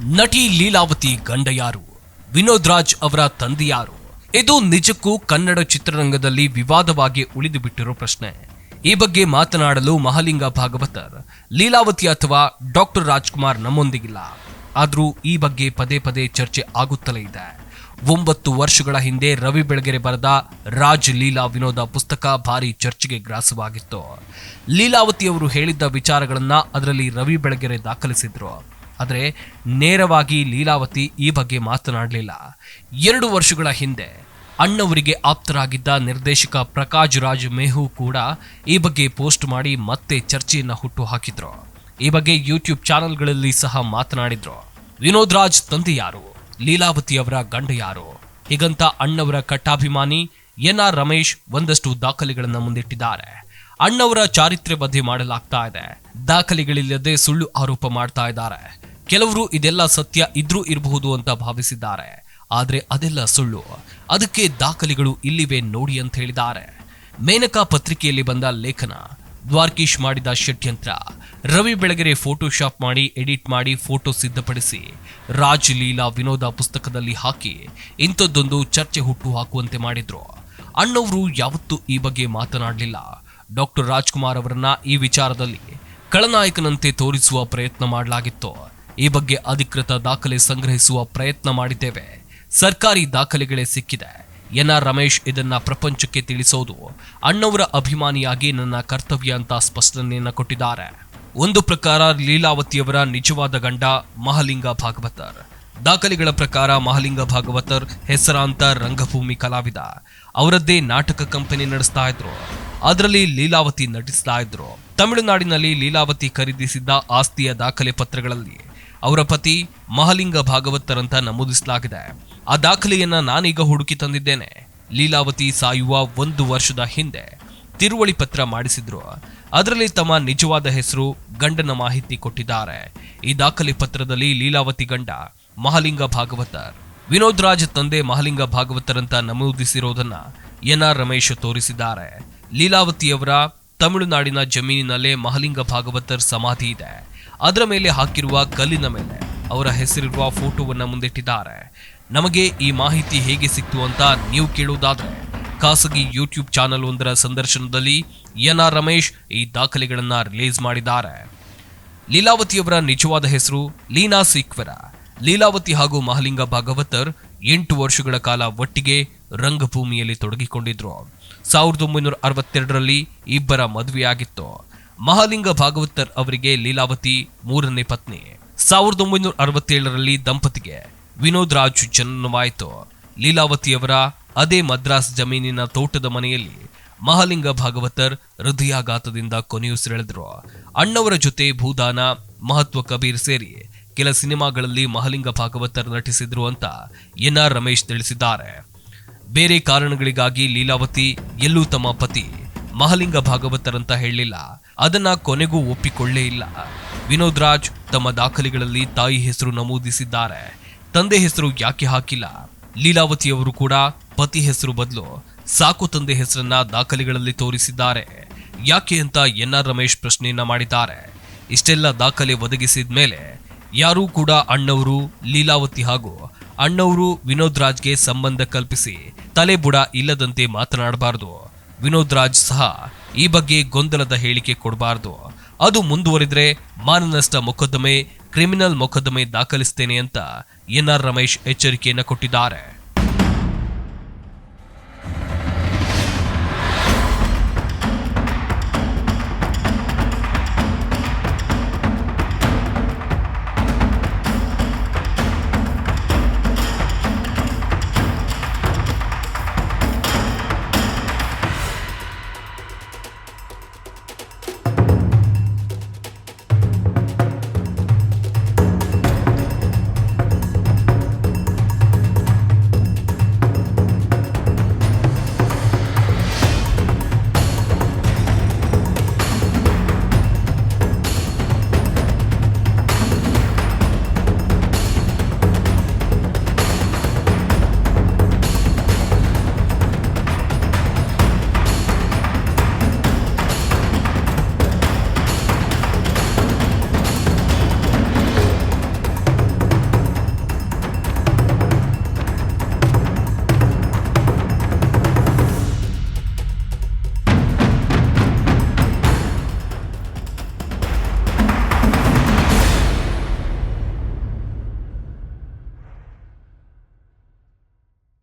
ನಟಿ ಲೀಲಾವತಿ ಗಂಡ ಯಾರು ವಿನೋದ್ ರಾಜ್ ಅವರ ತಂದೆಯಾರು. ಇದು ನಿಜಕ್ಕೂ ಕನ್ನಡ ಚಿತ್ರರಂಗದಲ್ಲಿ ವಿವಾದವಾಗಿ ಉಳಿದು ಬಿಟ್ಟಿರೋ ಪ್ರಶ್ನೆ. ಈ ಬಗ್ಗೆ ಮಾತನಾಡಲು ಮಹಾಲಿಂಗ ಭಾಗವತರ್, ಲೀಲಾವತಿ ಅಥವಾ ಡಾಕ್ಟರ್ ರಾಜ್ಕುಮಾರ್ ನಮ್ಮೊಂದಿಗಿಲ್ಲ. ಆದರೂ ಈ ಬಗ್ಗೆ ಪದೇ ಪದೇ ಚರ್ಚೆ ಆಗುತ್ತಲೇ ಇದೆ. ಒಂಬತ್ತು ವರ್ಷಗಳ ಹಿಂದೆ ರವಿ ಬೆಳಗೆರೆ ಬರೆದ ರಾಜ್ ಲೀಲಾ ವಿನೋದ ಪುಸ್ತಕ ಭಾರಿ ಚರ್ಚೆಗೆ ಗ್ರಾಸವಾಗಿತ್ತು. ಲೀಲಾವತಿ ಅವರು ಹೇಳಿದ್ದ ವಿಚಾರಗಳನ್ನ ಅದರಲ್ಲಿ ರವಿ ಬೆಳಗೆರೆ ದಾಖಲಿಸಿದ್ರು. ಆದರೆ ನೇರವಾಗಿ ಲೀಲಾವತಿ ಈ ಬಗ್ಗೆ ಮಾತನಾಡಲಿಲ್ಲ. ಎರಡು ವರ್ಷಗಳ ಹಿಂದೆ ಅಣ್ಣವರಿಗೆ ಆಪ್ತರಾಗಿದ್ದ ನಿರ್ದೇಶಕ ಪ್ರಕಾಶ್ ರಾಜ್ ಮೇಹು ಕೂಡ ಈ ಬಗ್ಗೆ ಪೋಸ್ಟ್ ಮಾಡಿ ಮತ್ತೆ ಚರ್ಚೆಯನ್ನು ಹುಟ್ಟು ಹಾಕಿದ್ರು. ಈ ಬಗ್ಗೆ ಯೂಟ್ಯೂಬ್ ಚಾನೆಲ್ಗಳಲ್ಲಿ ಸಹ ಮಾತನಾಡಿದ್ರು. ವಿನೋದ್ ರಾಜ್ ತಂದೆ ಯಾರು? ಲೀಲಾವತಿಯವರ ಗಂಡ ಯಾರು? ಹೀಗಂತ ಅಣ್ಣವರ ಕಟ್ಟಾಭಿಮಾನಿ ಎನ್ ಆರ್ ರಮೇಶ್ ಒಂದಷ್ಟು ದಾಖಲೆಗಳನ್ನು ಮುಂದಿಟ್ಟಿದ್ದಾರೆ. ಅಣ್ಣವರ ಚಾರಿತ್ರ್ಯ ಬದಿ ಮಾಡಲಾಗ್ತಾ ಇದೆ. ದಾಖಲೆಗಳಿಲ್ಲದೆ ಸುಳ್ಳು ಆರೋಪ ಮಾಡ್ತಾ ಇದ್ದಾರೆ. ಕೆಲವರು ಇದೆಲ್ಲ ಸತ್ಯ ಇದ್ರೂ ಇರಬಹುದು ಅಂತ ಭಾವಿಸಿದ್ದಾರೆ. ಆದರೆ ಅದೆಲ್ಲ ಸುಳ್ಳು. ಅದಕ್ಕೆ ದಾಖಲೆಗಳು ಇಲ್ಲಿವೆ ನೋಡಿ ಅಂತ ಹೇಳಿದ್ದಾರೆ. ಮೇನಕಾ ಪತ್ರಿಕೆಯಲ್ಲಿ ಬಂದ ಲೇಖನ, ದ್ವಾರ್ಕೀಶ್ ಮಾಡಿದ ಷಡ್ಯಂತ್ರ. ರವಿ ಬೆಳಗೆರೆ ಫೋಟೋಶಾಪ್ ಮಾಡಿ, ಎಡಿಟ್ ಮಾಡಿ ಫೋಟೋ ಸಿದ್ಧಪಡಿಸಿ, ರಾಜ್ ಲೀಲಾ ವಿನೋದ ಪುಸ್ತಕದಲ್ಲಿ ಹಾಕಿ, ಇಂಥದ್ದೊಂದು ಚರ್ಚೆ ಹುಟ್ಟು ಹಾಕುವಂತೆ ಮಾಡಿದ್ರು. ಅಣ್ಣವರು ಯಾವತ್ತೂ ಈ ಬಗ್ಗೆ ಮಾತನಾಡಲಿಲ್ಲ. ಡಾಕ್ಟರ್ ರಾಜ್ಕುಮಾರ್ ಅವರನ್ನ ಈ ವಿಚಾರದಲ್ಲಿ ಖಳನಾಯಕನಂತೆ ತೋರಿಸುವ ಪ್ರಯತ್ನ ಮಾಡಲಾಗಿತ್ತು. ಈ ಬಗ್ಗೆ ಅಧಿಕೃತ ದಾಖಲೆ ಸಂಗ್ರಹಿಸುವ ಪ್ರಯತ್ನ ಮಾಡಿದ್ದೇವೆ. ಸರ್ಕಾರಿ ದಾಖಲೆಗಳೇ ಸಿಕ್ಕಿದೆ. ಎನ್ ಆರ್ ರಮೇಶ್ ಇದನ್ನ ಪ್ರಪಂಚಕ್ಕೆ ತಿಳಿಸೋದು ಅಣ್ಣವರ ಅಭಿಮಾನಿಯಾಗಿ ನನ್ನ ಕರ್ತವ್ಯ ಅಂತ ಸ್ಪಷ್ಟನೆಯನ್ನ ಕೊಟ್ಟಿದ್ದಾರೆ. ಒಂದು ಪ್ರಕಾರ ಲೀಲಾವತಿಯವರ ನಿಜವಾದ ಗಂಡ ಮಹಲಿಂಗ ಭಾಗವತರ್. ದಾಖಲೆಗಳ ಪ್ರಕಾರ ಮಹಲಿಂಗ ಭಾಗವತರ್ ಹೆಸರಾಂತ ರಂಗಭೂಮಿ ಕಲಾವಿದ. ಅವರದ್ದೇ ನಾಟಕ ಕಂಪನಿ ನಡೆಸ್ತಾ ಇದ್ರು. ಅದರಲ್ಲಿ ಲೀಲಾವತಿ ನಟಿಸ್ತಾ ಇದ್ರು. ತಮಿಳುನಾಡಿನಲ್ಲಿ ಲೀಲಾವತಿ ಖರೀದಿಸಿದ್ದ ಆಸ್ತಿಯ ದಾಖಲೆ ಪತ್ರಗಳಲ್ಲಿ ಅವರ ಪತಿ ಮಹಲಿಂಗ ಭಾಗವತರಂತ ನಮೂದಿಸಲಾಗಿದೆ. ಆ ದಾಖಲೆಯನ್ನ ನಾನೀಗ ಹುಡುಕಿ ತಂದಿದ್ದೇನೆ. ಲೀಲಾವತಿ ಸಾಯುವ ಒಂದು ವರ್ಷದ ಹಿಂದೆ ತಿರುವಳಿ ಪತ್ರ ಮಾಡಿಸಿದ್ರು. ಅದರಲ್ಲಿ ತಮ್ಮ ನಿಜವಾದ ಹೆಸರು, ಗಂಡನ ಮಾಹಿತಿ ಕೊಟ್ಟಿದ್ದಾರೆ. ಈ ದಾಖಲೆ ಪತ್ರದಲ್ಲಿ ಲೀಲಾವತಿ ಗಂಡ, ಮಹಲಿಂಗ ಭಾಗವತರ್ ವಿನೋದ್ ರಾಜ್ ತಂದೆ ಮಹಲಿಂಗ ಭಾಗವತರಂತ ನಮೂದಿಸಿರೋದನ್ನ ಎನ್ ಆರ್ ರಮೇಶ್ ತೋರಿಸಿದ್ದಾರೆ. ಲೀಲಾವತಿಯವರ ತಮಿಳುನಾಡಿನ ಜಮೀನಿನಲ್ಲೇ ಮಹಲಿಂಗ ಭಾಗವತರ್ ಸಮಾಧಿ ಇದೆ. ಅದರ ಮೇಲೆ ಹಾಕಿರುವ ಕಲ್ಲಿನ ಮೇಲೆ ಅವರ ಹೆಸರಿರುವ ಫೋಟೋವನ್ನು ಮುಂದಿಟ್ಟಿದ್ದಾರೆ. ನಮಗೆ ಈ ಮಾಹಿತಿ ಹೇಗೆ ಸಿಕ್ತು ಅಂತ ನೀವು ಕೇಳುವುದಾದರೆ ಖಾಸಗಿ ಯೂಟ್ಯೂಬ್ ಚಾನಲ್ ಒಂದರ ಸಂದರ್ಶನದಲ್ಲಿ ಎನ್ ಆರ್ ರಮೇಶ್ ಈ ದಾಖಲೆಗಳನ್ನು ರಿಲೀಸ್ ಮಾಡಿದ್ದಾರೆ. ಲೀಲಾವತಿಯವರ ನಿಜವಾದ ಹೆಸರು ಲೀನಾ ಸಿಕ್ವರ. ಲೀಲಾವತಿ ಹಾಗೂ ಮಹಲಿಂಗ ಭಾಗವತರ್ ಎಂಟು ವರ್ಷಗಳ ಕಾಲ ಒಟ್ಟಿಗೆ ರಂಗಭೂಮಿಯಲ್ಲಿ ತೊಡಗಿಕೊಂಡಿದ್ರು. ಸಾವಿರದ ಒಂಬೈನೂರ ಅರವತ್ತೆರಡರಲ್ಲಿ ಇಬ್ಬರ ಮದುವೆಯಾಗಿತ್ತು. ಮಹಾಲಿಂಗ ಭಾಗವತರ್ ಅವರಿಗೆ ಲೀಲಾವತಿ ಮೂರನೇ ಪತ್ನಿ. ಸಾವಿರದ ಒಂಬೈನೂರ ಅರವತ್ತೇಳರಲ್ಲಿ ದಂಪತಿಗೆ ವಿನೋದ್ ರಾಜ್ ಜನನವಾಯಿತು ಲೀಲಾವತಿಯವರ ಅದೇ ಮದ್ರಾಸ್ ಜಮೀನಿನ ತೋಟದ ಮನೆಯಲ್ಲಿ ಮಹಾಲಿಂಗ ಭಾಗವತರ್ ಹೃದಯಾಘಾತದಿಂದ ಕೊನೆಯುಸಿರೆಳೆದರು ಅಣ್ಣವರ ಜೊತೆ ಭೂದಾನ, ಮಹತ್ವ ಕಬೀರ್ ಸೇರಿ ಕೆಲ ಸಿನಿಮಾಗಳಲ್ಲಿ ಮಹಾಲಿಂಗ ಭಾಗವತರ್ ನಟಿಸಿದ್ರು ಅಂತ ಎನ್ ಆರ್ ರಮೇಶ್ ತಿಳಿಸಿದ್ದಾರೆ. ಬೇರೆ ಕಾರಣಗಳಿಗಾಗಿ ಲೀಲಾವತಿ ಎಲ್ಲೂ ತಮ್ಮ ಪತಿ ಮಹಲಿಂಗ ಭಾಗವತರಂತ ಹೇಳಿಲ್ಲ. ಅದನ್ನ ಕೊನೆಗೂ ಒಪ್ಪಿಕೊಳ್ಳೇ ಇಲ್ಲ. ವಿನೋದ್ ರಾಜ್ ತಮ್ಮ ದಾಖಲೆಗಳಲ್ಲಿ ತಾಯಿ ಹೆಸರು ನಮೂದಿಸಿದ್ದಾರೆ. ತಂದೆ ಹೆಸರು ಯಾಕೆ ಹಾಕಿಲ್ಲ? ಲೀಲಾವತಿಯವರು ಕೂಡ ಪತಿ ಹೆಸರು ಬದಲು ಸಾಕು ತಂದೆ ಹೆಸರನ್ನ ದಾಖಲೆಗಳಲ್ಲಿ ತೋರಿಸಿದ್ದಾರೆ. ಯಾಕೆ ಅಂತ ಎನ್ ಆರ್ ರಮೇಶ್ ಪ್ರಶ್ನೆಯನ್ನ ಮಾಡಿದ್ದಾರೆ. ಇಷ್ಟೆಲ್ಲ ದಾಖಲೆ ಒದಗಿಸಿದ ಮೇಲೆ ಯಾರೂ ಕೂಡ ಅಣ್ಣವರು, ಲೀಲಾವತಿ ಹಾಗೂ ಅಣ್ಣವರು ವಿನೋದ್ ರಾಜ್ಗೆ ಸಂಬಂಧ ಕಲ್ಪಿಸಿ ತಲೆ ಬುಡ ಇಲ್ಲದಂತೆ ಮಾತನಾಡಬಾರದು. ವಿನೋದ್ ರಾಜ್ ಸಹ ಈ ಬಗ್ಗೆ ಗೊಂದಲದ ಹೇಳಿಕೆ ಕೊಡಬಾರದು. ಅದು ಮುಂದುವರಿದ್ರೆ ಮಾನನಷ್ಟ ಮೊಕದ್ದಮೆ, ಕ್ರಿಮಿನಲ್ ಮೊಕದ್ದಮೆ ದಾಖಲಿಸ್ತೇನೆ ಅಂತ ಎನ್ ಆರ್ ರಮೇಶ್ ಎಚ್ಚರಿಕೆಯನ್ನು ಕೊಟ್ಟಿದ್ದಾರೆ.